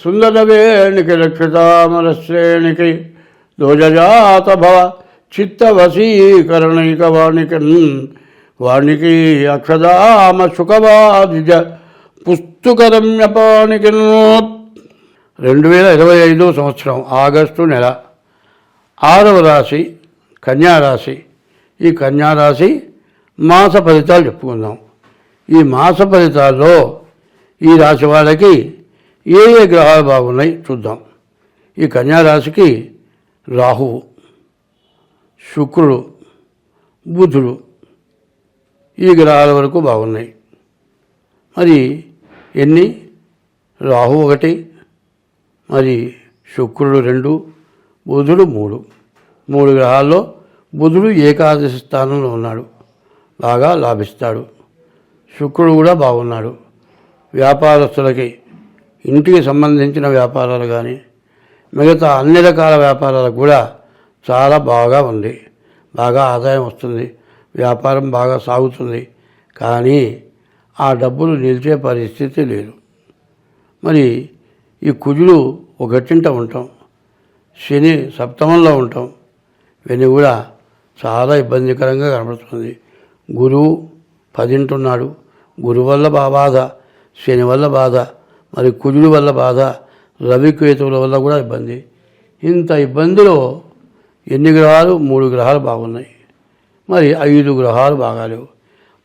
సుందరవేణికి రక్షితామర శ్రేణికి దోజజాత భవ చిత్తవశీకరణైక వాణికి వాణికి అక్షదామ సుఖవాదిజ పుస్తకరమ్యపానికి రెండు వేల ఇరవై ఐదో సంవత్సరం ఆగస్టు నెల ఆరవ రాశి కన్యారాశి ఈ కన్యారాశి మాస ఫలితాలు చెప్పుకుందాం. ఈ మాస ఫలితాల్లో ఈ రాశి వాళ్ళకి ఏ ఏ గ్రహాలు బాగున్నాయి చూద్దాం. ఈ కన్యారాశికి రాహువు శుక్రుడు బుధుడు ఈ గ్రహాల వరకు బాగున్నాయి. మరి ఎన్ని? రాహు ఒకటి మరి శుక్రుడు రెండు బుధుడు మూడు. మూడు గ్రహాల్లో బుధుడు ఏకాదశి స్థానంలో ఉన్నాడు. బాగా లాభిస్తాడు. శుక్రుడు కూడా బాగున్నాడు. వ్యాపారస్తులకి ఇంటికి సంబంధించిన వ్యాపారాలు కానీ మిగతా అన్ని రకాల వ్యాపారాలకు కూడా చాలా బాగా ఉంది. బాగా ఆదాయం వస్తుంది. వ్యాపారం బాగా సాగుతుంది. కానీ ఆ డబ్బులు నిలిచే పరిస్థితి లేదు. మరి ఈ కుజులు ఒకటింట ఉంటాం. శని సప్తమంలో ఉంటాం. ఇవన్నీ కూడా చాలా ఇబ్బందికరంగా కనబడుతుంది. గురువు పదింటున్నాడు. గురువు వల్ల బాధ శని వల్ల బాధ. మరి కుజుడు వల్ల బాధ రవికేతువుల వల్ల కూడా ఇబ్బంది. ఇంత ఇబ్బందిలో ఎన్ని గ్రహాలు? మూడు గ్రహాలు బాగున్నాయి. మరి ఐదు గ్రహాలు బాగాలేవు.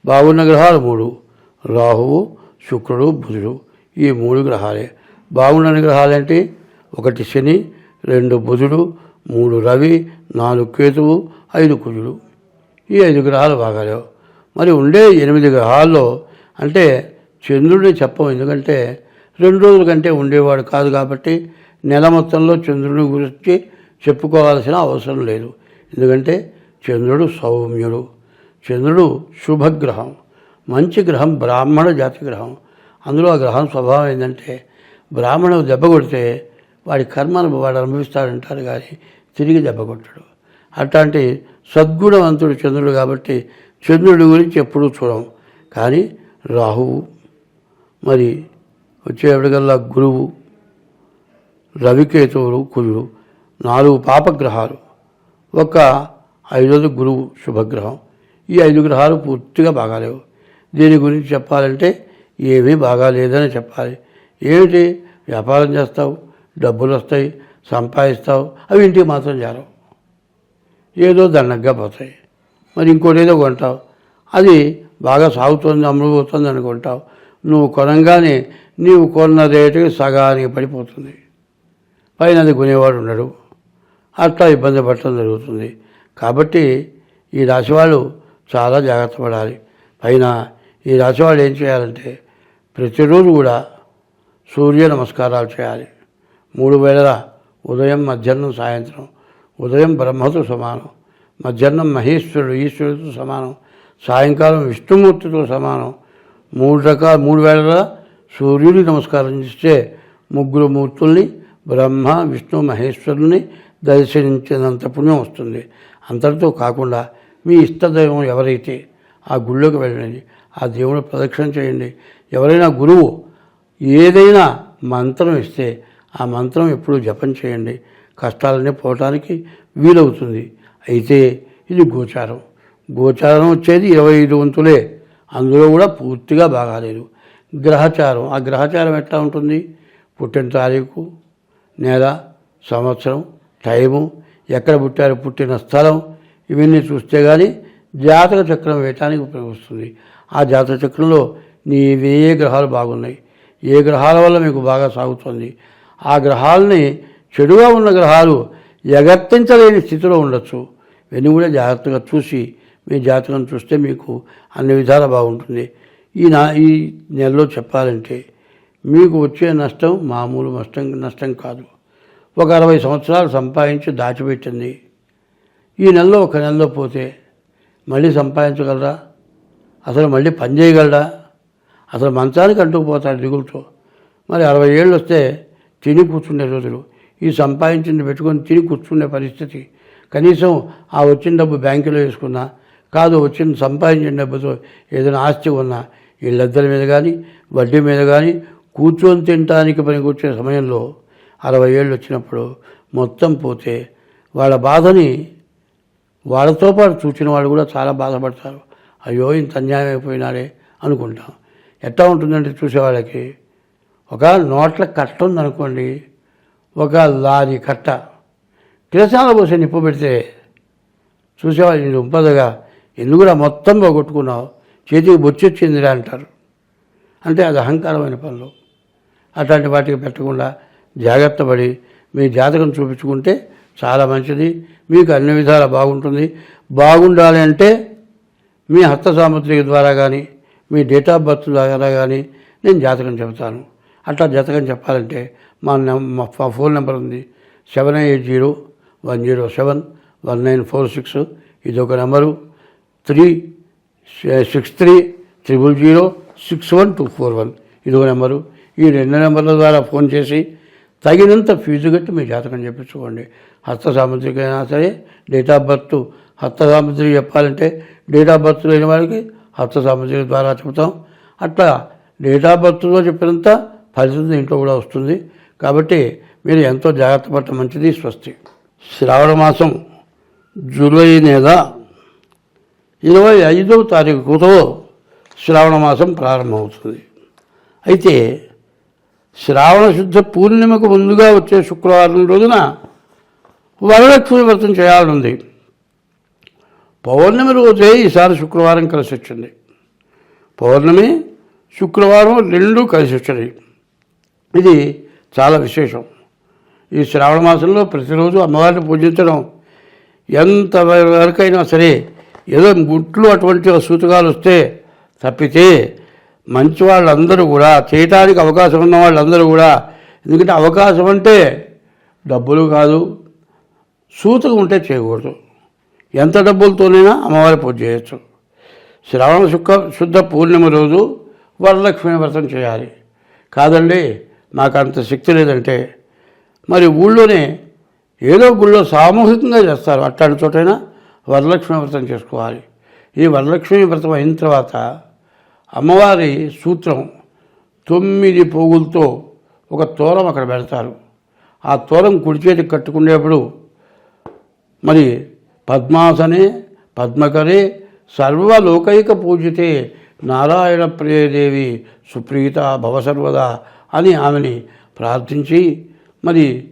బాగున్న గ్రహాలు మూడు. రాహువు శుక్రుడు బుధుడు. ఈ మూడు గ్రహాలే. బాగుండని గ్రహాలేంటి ఒకటి శని రెండు బుధుడు మూడు రవి నాలుగు కేతువు ఐదు కుజుడు. ఈ ఐదు గ్రహాలు బాగాలేవు. మరి ఉండే ఎనిమిది గ్రహాల్లో అంటే చంద్రుడిని చెప్పం. ఎందుకంటే రెండు రోజుల కంటే ఉండేవాడు కాదు కాబట్టి నెల మొత్తంలో చంద్రుని గురించి చెప్పుకోవాల్సిన అవసరం లేదు. ఎందుకంటే చంద్రుడు సౌమ్యుడు. చంద్రుడు శుభగ్రహం. మంచి గ్రహం బ్రాహ్మణ జాతి గ్రహం. అందులో ఆ గ్రహం స్వభావం ఏంటంటే బ్రాహ్మణుడు దెబ్బ కొడితే వాడి కర్మను వాడు అనుభవిస్తాడంటారు కానీ తిరిగి దెబ్బ కొట్టడు. అట్లాంటి సద్గుణవంతుడు చంద్రుడు కాబట్టి చంద్రుడి గురించి ఎప్పుడూ చూడం. కానీ రాహువు మరి వచ్చేప్పటికల్లా గురువు రవికేతువులు కుజుడు నాలుగు పాపగ్రహాలు ఒక ఐదోది గురువు శుభగ్రహం. ఈ ఐదు గ్రహాలు పూర్తిగా బాగాలేవు. దీని గురించి చెప్పాలంటే ఏమీ బాగాలేదని చెప్పాలి. ఏమిటి? వ్యాపారం చేస్తావు డబ్బులు వస్తాయి సంపాదిస్తావు అవి ఇంటికి మాత్రం చేరవు. ఏదో దండగ్గా పోతాయి. మరి ఇంకోటి ఏదో కొంటావు. అది బాగా సాగుతుంది అమ్ముడుపోతుంది అనుకుంటావు. నువ్వు కొనంగానే నీవు కొన్న రేటుకి సగానికి పడిపోతుంది. పైన అది కొనేవాడు ఉండడు. అట్లా ఇబ్బంది పడటం జరుగుతుంది. కాబట్టి ఈ రాశి వాళ్ళు చాలా జాగ్రత్త పడాలి. పైన ఈ రాశి వాళ్ళు ఏం చేయాలంటే ప్రతిరోజు కూడా సూర్య నమస్కారాలు చేయాలి. మూడు వేళల ఉదయం మధ్యాహ్నం సాయంత్రం. ఉదయం బ్రహ్మతో సమానం. మధ్యాహ్నం మహేశ్వరుడు ఈశ్వరుడితో సమానం. సాయంకాలం విష్ణుమూర్తితో సమానం. మూడు రకాల మూడు వేళల సూర్యుని నమస్కారం చేస్తే ముగ్గురు మూర్తుల్ని బ్రహ్మ విష్ణు మహేశ్వరుని దర్శించినంత పుణ్యం వస్తుంది. అంతటితో కాకుండా మీ ఇష్టదైవం ఎవరైతే ఆ గుళ్ళోకి వెళ్ళండి ఆ దేవుని ప్రదక్షిణ చేయండి. ఎవరైనా గురువు ఏదైనా మంత్రం ఇస్తే ఆ మంత్రం ఎప్పుడూ జపం చేయండి. కష్టాలన్నీ పోవటానికి వీలవుతుంది. అయితే ఇది గోచారం. గోచారం వచ్చేది ఇరవై ఐదు వంతులే. అందులో కూడా పూర్తిగా బాగాలేదు. గ్రహచారం ఆ గ్రహచారం ఎట్లా ఉంటుంది? పుట్టిన తారీఖు నెల సంవత్సరం టైము ఎక్కడ పుట్టారు పుట్టిన స్థలం ఇవన్నీ చూస్తే కానీ జాతక చక్రం వేయటానికి ఉపయోగిస్తుంది ఆ జాతక చక్రంలో నీ ఏ గ్రహాలు బాగున్నాయి. ఏ గ్రహాల వల్ల మీకు బాగా సాగుతుంది? ఆ గ్రహాలని చెడుగా ఉన్న గ్రహాలు ఎగర్తించలేని స్థితిలో ఉండొచ్చు. ఇవన్నీ కూడా జాగ్రత్తగా చూసి మీ జాతకం చూస్తే మీకు అన్ని విధాల బాగుంటుంది. ఈ నా ఈ నెలలో చెప్పాలంటే మీకు వచ్చే నష్టం మామూలు నష్టం నష్టం కాదు. ఒక అరవై సంవత్సరాలు సంపాదించి దాచిపెట్టింది. ఈ నెలలో ఒక నెలలో పోతే మళ్ళీ సంపాదించగలరా? అసలు మళ్ళీ పని చేయగలరా? అసలు మంచానికి అంటుకుపోతాడు దిగులతో. మరి అరవై ఏళ్ళు వస్తే తిని కూర్చునే రోజులు. ఈ సంపాదించింది పెట్టుకొని తిని కూర్చునే పరిస్థితి. కనీసం ఆ వచ్చిన డబ్బు బ్యాంకులో వేసుకున్నా కాదు వచ్చిన సంపాదించిన డబ్బుతో ఏదైనా ఆస్తి ఉన్నా ఇళ్ళద్దల మీద కానీ వడ్డీ మీద కానీ కూర్చొని తినడానికి పనికొచ్చే సమయంలో అరవై ఏళ్ళు వచ్చినప్పుడు మొత్తం పోతే వాళ్ళ బాధని వాళ్ళతో పాటు చూసిన వాళ్ళు కూడా చాలా బాధపడతారు. అయ్యో ఇంత అన్యాయం అయిపోయినాడే అనుకుంటాం. ఎట్లా ఉంటుందంటే చూసేవాళ్ళకి ఒక నోట్ల కట్ట ఉందనుకోండి ఒక లారీ కట్ట. కిరసాల పోసి నిప్పు పెడితే చూసేవాళ్ళు నేను ఉంపదగా ఎందుకురా మొత్తం పోగొట్టుకున్నావు? చేతికి బొచ్చొచ్చిందిరా అంటారు. అంటే అది అహంకారమైన పనులు. అట్లాంటి వాటికి పెట్టకుండా జాగ్రత్త పడి మీ జాతకం చూపించుకుంటే చాలా మంచిది. మీకు అన్ని విధాలా బాగుంటుంది. బాగుండాలి అంటే మీ హస్త సాముద్రిక ద్వారా కానీ మీ డేట్ ఆఫ్ బర్త్ ద్వారా కానీ నేను జాతకం చెబుతాను. అట్లా జాతకం చెప్పాలంటే మా మా ఫోన్ నెంబర్ ఉంది. Seven eight zero one zero seven one nine four six. ఇది ఒక number. Three six three triple zero six one two four one. ఇది నెంబరు. ఈ రెండు నెంబర్ల ద్వారా ఫోన్ చేసి తగినంత ఫీజు కట్టి మీ జాతకం చెప్పించుకోండి. హస్త సాముద్రిక అయినా సరే డేట్ ఆఫ్ బర్త్ హస్త సాముద్రిక చెప్పాలంటే డేట్ ఆఫ్ బర్త్ లేని వారికి హస్త సాముద్రిక ద్వారా చెబుతాం. అట్లా డేట్ ఆఫ్ బర్త్లో చెప్పినంత ఫలితం ఇంట్లో కూడా వస్తుంది. కాబట్టి మీరు ఎంతో జాగ్రత్త పడటం మంచిది స్వస్తి. శ్రావణ మాసం జూలై నెల ఇరవై ఐదవ తారీఖుతో శ్రావణ మాసం ప్రారంభమవుతుంది. అయితే శ్రావణ శుద్ధ పూర్ణిమకు ముందుగా వచ్చే శుక్రవారం రోజున వరలక్ష్మి వ్రతం చేయాలనుంది. పౌర్ణమి రోజే ఈసారి శుక్రవారం కలిసి వచ్చింది. పౌర్ణమి శుక్రవారం రెండు కలిసి వచ్చినాయి ఇది చాలా విశేషం. ఈ శ్రావణ మాసంలో ప్రతిరోజు అమ్మవారిని పూజించడం ఎంత వరకైనా సరే ఏదో గుట్లు అటువంటి సూచకాలు వస్తే తప్పితే మంచి వాళ్ళందరూ కూడా చేయటానికి అవకాశం ఉన్న వాళ్ళందరూ కూడా ఎందుకంటే అవకాశం అంటే డబ్బులు కాదు సూతకం ఉంటే చేయకూడదు. ఎంత డబ్బులతోనైనా అమ్మవారి పూజ చేయొచ్చు. శ్రావణ శుక్ర శుద్ధ పూర్ణిమ రోజు వరలక్ష్మి వ్రతం చేయాలి. కాదండి మాకు అంత శక్తి లేదంటే. మరి ఊళ్ళోనే ఏదో గుళ్ళో సామూహికంగా చేస్తారు అట్లాంటి చోటైనా వరలక్ష్మి వ్రతం చేసుకోవాలి. ఈ వరలక్ష్మి వ్రతం అయిన తర్వాత అమ్మవారి సూత్రం తొమ్మిది పోగులతో ఒక తోరం అక్కడ పెడతారు. ఆ తోరం కుడి కట్టుకునేప్పుడు మరి పద్మాసనే పద్మకరే సర్వలోకైక పూజితే నారాయణ ప్రియదేవి సుప్రీత భవసర్వదా అని ఆమెని ప్రార్థించి మరి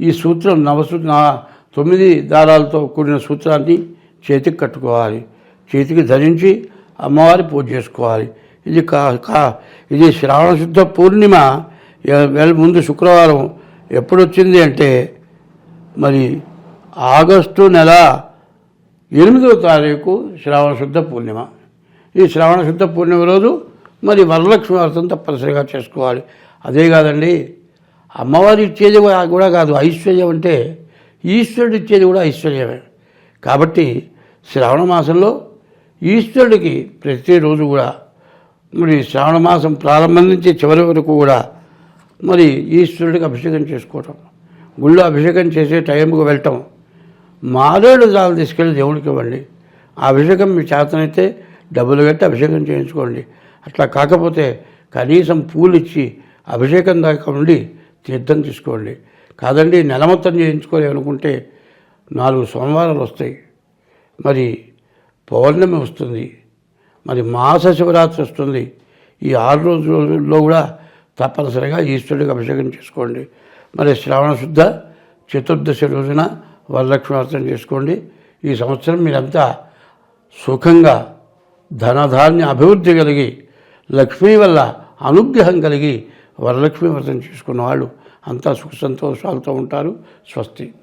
ఈ సూత్రం నవసు నా తొమ్మిది దారాలతో కూడిన సూత్రాన్ని చేతికి కట్టుకోవాలి. చేతికి ధరించి అమ్మవారి పూజ చేసుకోవాలి. ఇది కా కా ఇది శ్రావణ శుద్ధ పూర్ణిమ. ముందు శుక్రవారం ఎప్పుడు వచ్చింది అంటే మరి ఆగస్టు నెల ఎనిమిదవ తారీఖు శ్రావణ శుద్ధ పూర్ణిమ. ఈ శ్రావణ శుద్ధ పూర్ణిమ రోజు మరి వరలక్ష్మి వ్రతం తప్పనిసరిగా చేసుకోవాలి. అదే కాదండి అమ్మవారి ఇచ్చేది కూడా కాదు ఐశ్వర్యం అంటే ఈశ్వరుడు ఇచ్చేది కూడా ఐశ్వర్యమే. కాబట్టి శ్రావణ మాసంలో ఈశ్వరుడికి ప్రతిరోజు కూడా మరి శ్రావణ మాసం ప్రారంభం నుంచి చివరి వరకు కూడా మరి ఈశ్వరుడికి అభిషేకం చేసుకోవటం. గుళ్ళో అభిషేకం చేసే టైంకి వెళ్ళటం. మారేడు జాలు తీసుకెళ్ళి దేవుడికి ఇవ్వండి. ఆ అభిషేకం మీ చేతనైతే డబ్బులు కట్టి అభిషేకం చేయించుకోండి. అట్లా కాకపోతే కనీసం పూలు ఇచ్చి అభిషేకం దాకా ఉండి తీర్థం తీసుకోండి. కాదండి నెల మొత్తం చేయించుకోవాలి అనుకుంటే నాలుగు సోమవారాలు వస్తాయి. మరి పౌర్ణమి వస్తుంది. మరి మాస శివరాత్రి వస్తుంది. ఈ ఆరు రోజుల్లో కూడా తప్పనిసరిగా ఈశ్వరుడికి అభిషేకం చేసుకోండి. మరి శ్రావణ శుద్ధ చతుర్దశి రోజున వరలక్ష్మి వ్రతం చేసుకోండి. ఈ సంవత్సరం మీరంతా సుఖంగా ధనధాన్య అభివృద్ధి కలిగి లక్ష్మీ వల్ల అనుగ్రహం కలిగి వరలక్ష్మి వ్రతం చేసుకున్న వాళ్ళు అంతా సుఖ సంతోషాలతో ఉంటారు. స్వస్తి.